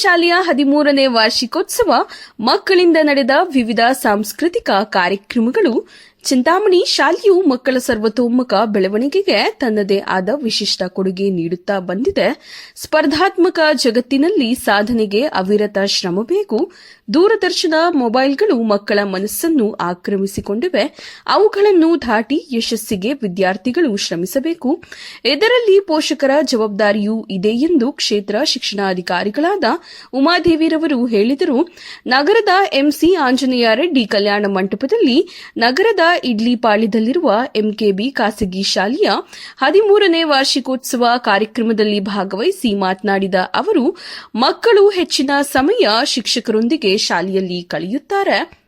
ಶಾಲೆಯ ಹದಿಮೂರನೇ ವಾರ್ಷಿಕೋತ್ಸವ ಮಕ್ಕಳಿಂದ ನಡೆದ ವಿವಿಧ ಸಾಂಸ್ಕೃತಿಕ ಕಾರ್ಯಕ್ರಮಗಳು ಚಿಂತಾಮಣಿ ಶಾಲೆಯು ಮಕ್ಕಳ ಸರ್ವತೋಮುಖ ಬೆಳವಣಿಗೆಗೆ ತನ್ನದೇ ಆದ ವಿಶಿಷ್ಟ ಕೊಡುಗೆ ನೀಡುತ್ತಾ ಬಂದಿದೆ. ಸ್ಪರ್ಧಾತ್ಮಕ ಜಗತ್ತಿನಲ್ಲಿ ಸಾಧನೆಗೆ ಅವಿರತ ಶ್ರಮ ಬೇಕು. ದೂರದರ್ಶನ ಮೊಬೈಲ್ಗಳು ಮಕ್ಕಳ ಮನಸ್ಸನ್ನು ಆಕ್ರಮಿಸಿಕೊಂಡಿವೆ. ಅವುಗಳನ್ನು ದಾಟಿ ಯಶಸ್ಸಿಗೆ ವಿದ್ಯಾರ್ಥಿಗಳು ಶ್ರಮಿಸಬೇಕು. ಇದರಲ್ಲಿ ಪೋಷಕರ ಜವಾಬ್ದಾರಿಯೂ ಇದೆ ಎಂದು ಕ್ಷೇತ್ರ ಶಿಕ್ಷಣಾಧಿಕಾರಿಗಳಾದ ಉಮಾದೇವಿರವರು ಹೇಳಿದರು. ನಗರದ ಎಂಸಿ ಆಂಜನೇಯ ರೆಡ್ಡಿ ಕಲ್ಯಾಣ ಮಂಟಪದಲ್ಲಿ ನಗರದ ಇಡ್ಲಿಪಾಳ್ಯದಲ್ಲಿರುವ ಎಂಕೆಬಿ ಖಾಸಗಿ ಶಾಲೆಯ ಹದಿಮೂರನೇ ವಾರ್ಷಿಕೋತ್ಸವ ಕಾರ್ಯಕ್ರಮದಲ್ಲಿ ಭಾಗವಹಿಸಿ ಮಾತನಾಡಿದ ಅವರು, ಮಕ್ಕಳು ಹೆಚ್ಚಿನ ಸಮಯ ಶಿಕ್ಷಕರೊಂದಿಗೆ ಶಾಲೆಯಲ್ಲಿ ಕಳೆಯುತ್ತಾರೆ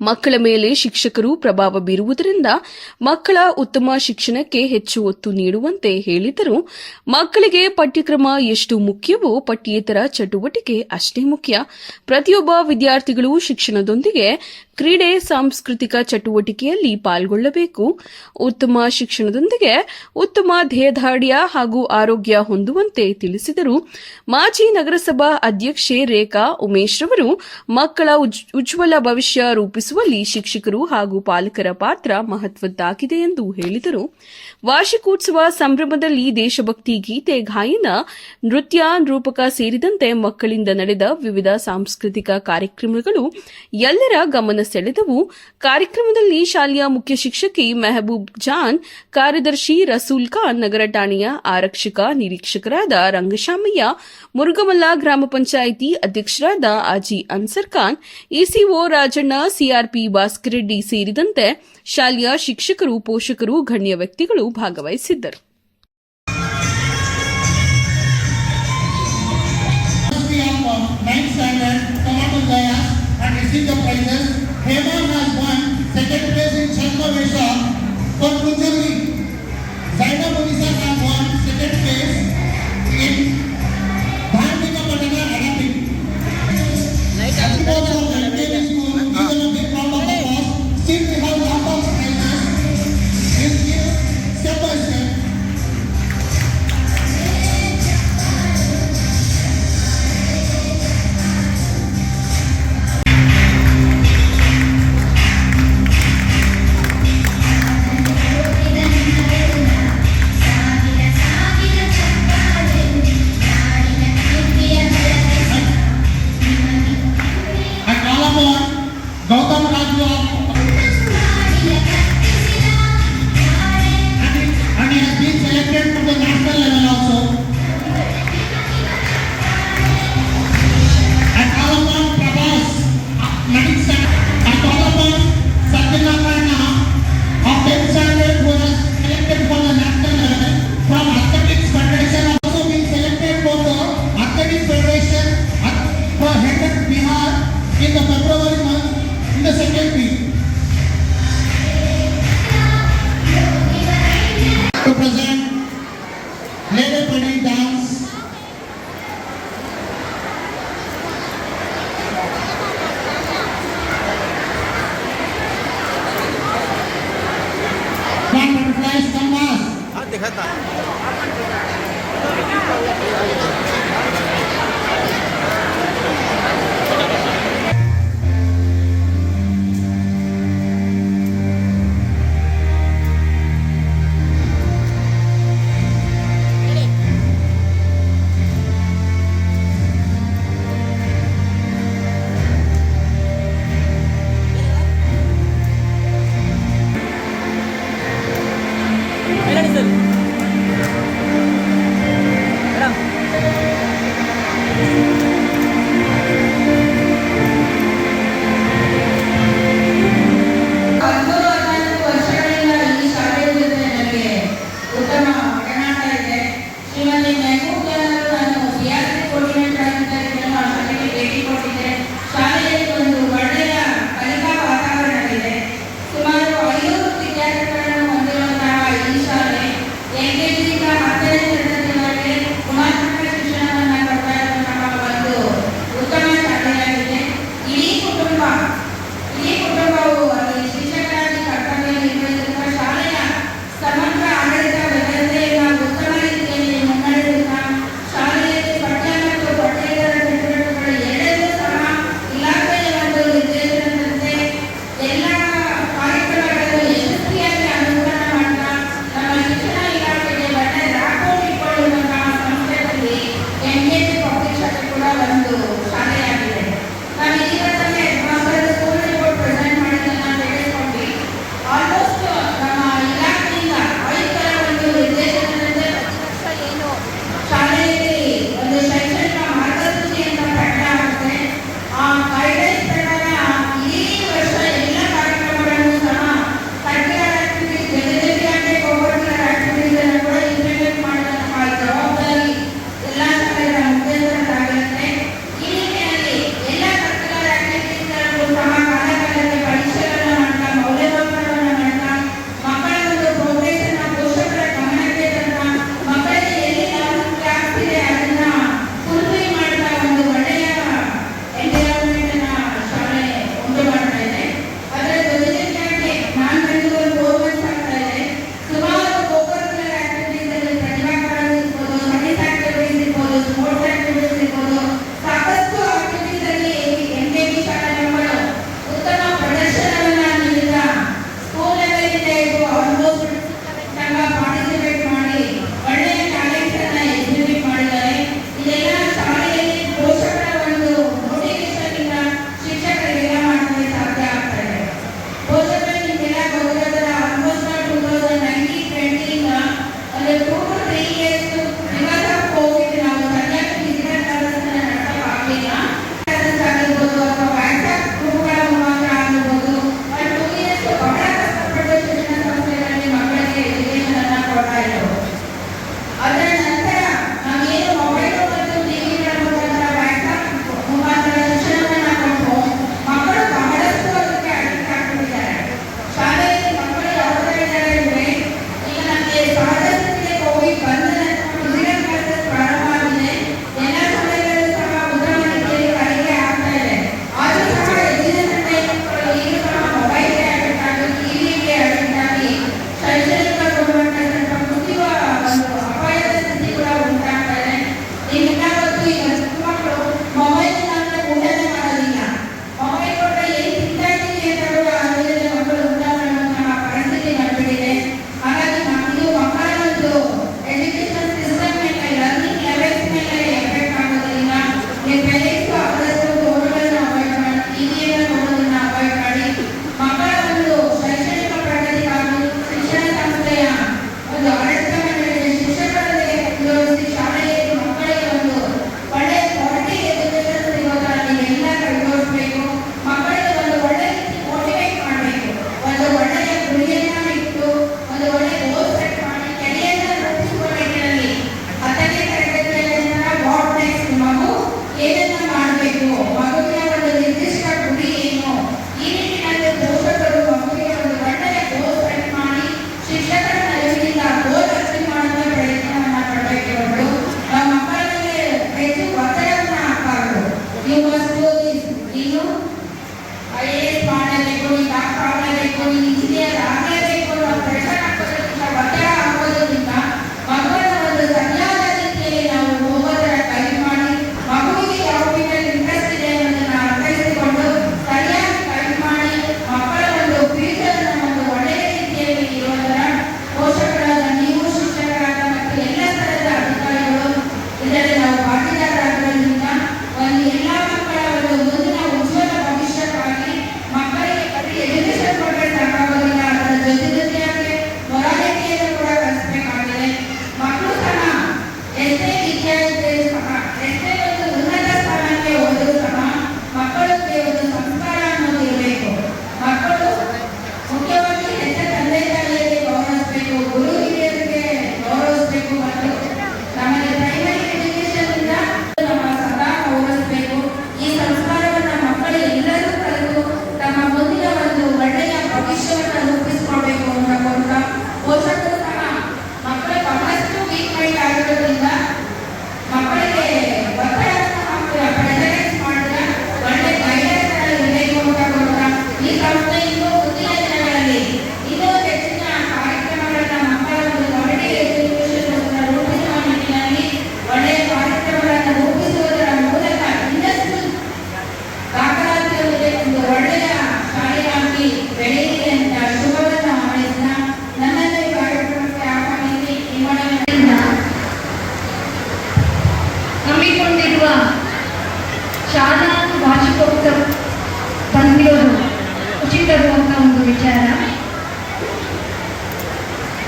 ಮಕ್ಕಳ ಮೇಲೆ ಶಿಕ್ಷಕರು ಪ್ರಭಾವ ಬೀರುವುದರಿಂದ ಮಕ್ಕಳ ಉತ್ತಮ ಶಿಕ್ಷಣಕ್ಕೆ ಹೆಚ್ಚು ಒತ್ತು ನೀಡುವಂತೆ ಹೇಳಿದರು ಮಕ್ಕಳಿಗೆ ಪಠ್ಯಕ್ರಮ ಎಷ್ಟು ಮುಖ್ಯವೋ ಪಠ್ಯೇತರ ಚಟುವಟಿಕೆ ಅಷ್ಟೇ ಮುಖ್ಯ. ಪ್ರತಿಯೊಬ್ಬ ವಿದ್ಯಾರ್ಥಿಗಳು ಶಿಕ್ಷಣದೊಂದಿಗೆ ಕ್ರೀಡೆ, ಸಾಂಸ್ಕೃತಿಕ ಚಟುವಟಿಕೆಯಲ್ಲಿ ಪಾಲ್ಗೊಳ್ಳಬೇಕು. ಉತ್ತಮ ಶಿಕ್ಷಣದೊಂದಿಗೆ ಉತ್ತಮ ಧ್ಯೇಯದಾರ್ಢ್ಯ ಹಾಗೂ ಆರೋಗ್ಯ ಹೊಂದುವಂತೆ ತಿಳಿಸಿದರು. ಮಾಜಿ ನಗರಸಭಾ ಅಧ್ಯಕ್ಷೆ ರೇಖಾ ಉಮೇಶ್ ರವರು ಮಕ್ಕಳ ಉಜ್- ಉಜ್ವಲ ಭವಿಷ್ಯ ರೂಪಿಸುವಲ್ಲಿ ಶಿಕ್ಷಕರು ಹಾಗೂ ಪಾಲಕರ ಪಾತ್ರ ಮಹತ್ವದ್ದಾಗಿದೆ ಎಂದು ಹೇಳಿದರು. ವಾರ್ಷಿಕೋತ್ಸವ ಸಂಭ್ರಮದಲ್ಲಿ ದೇಶಭಕ್ತಿ ಗೀತೆ, ಗಾಯನ, ನೃತ್ಯ ರೂಪಕ ಸೇರಿದಂತೆ ಮಕ್ಕಳಿಂದ ನಡೆದ ವಿವಿಧ ಸಾಂಸ್ಕೃತಿಕ ಕಾರ್ಯಕ್ರಮಗಳು ಎಲ್ಲರ ಗಮನ ಸೆಳೆದವು. ಕಾರ್ಯಕ್ರಮದಲ್ಲಿ ಶಾಲೆಯ ಮುಖ್ಯ ಶಿಕ್ಷಕಿ ಮೆಹಬೂಬ್ ಜಾನ್, ಕಾರ್ಯದರ್ಶಿ ರಸೂಲ್ ಖಾನ್, ನಗರ ಠಾಣೆಯ ಆರಕ್ಷಕ ನಿರೀಕ್ಷಕರಾದ ರಂಗಶಾಮಯ್ಯ, ಮುರುಗಮಲ್ಲ ಗ್ರಾಮ ಪಂಚಾಯಿತಿ ಅಧ್ಯಕ್ಷರಾದ ಅಜಿ ಅನ್ಸರ್ ಖಾನ್ ಇಸಿಒ ರಾಜಣ್ಣ ಸಿಆರ್ಪಿ ಭಾಸ್ಕರ್ ಸೇರಿದಂತೆ ಶಾಲೆಯ ಶಿಕ್ಷಕರು ಪೋಷಕರು ಗಣ್ಯ ವ್ಯಕ್ತಿಗಳು ಭಾಗವಹಿಸಿದ್ದರು Listen. ಸಿಸ್ಟರ್ ಒಂದು ವಿಚಾರ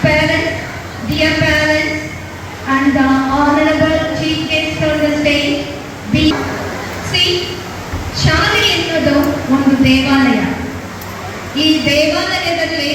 Parents, dear parents, and the honorable chief guest on the stage, be see, ಶಾಲೆ ಎನ್ನುವುದು ಒಂದು ದೇವಾಲಯ ಈ ದೇವಾಲಯದಲ್ಲಿ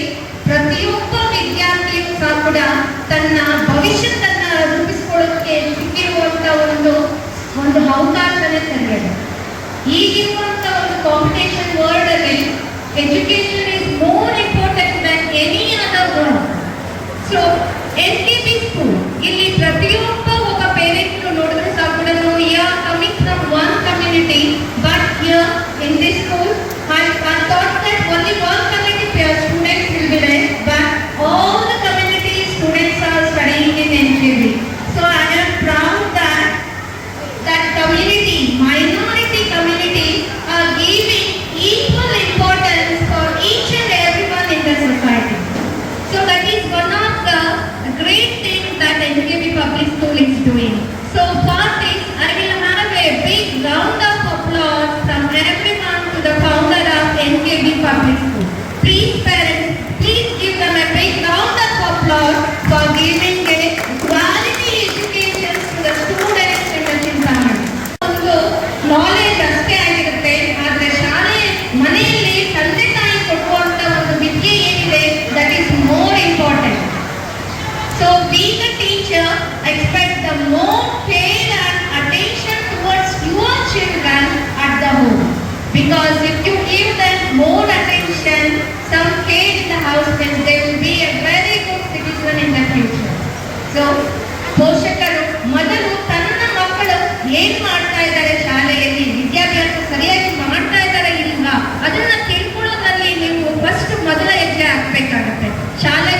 ಶಾಲೆ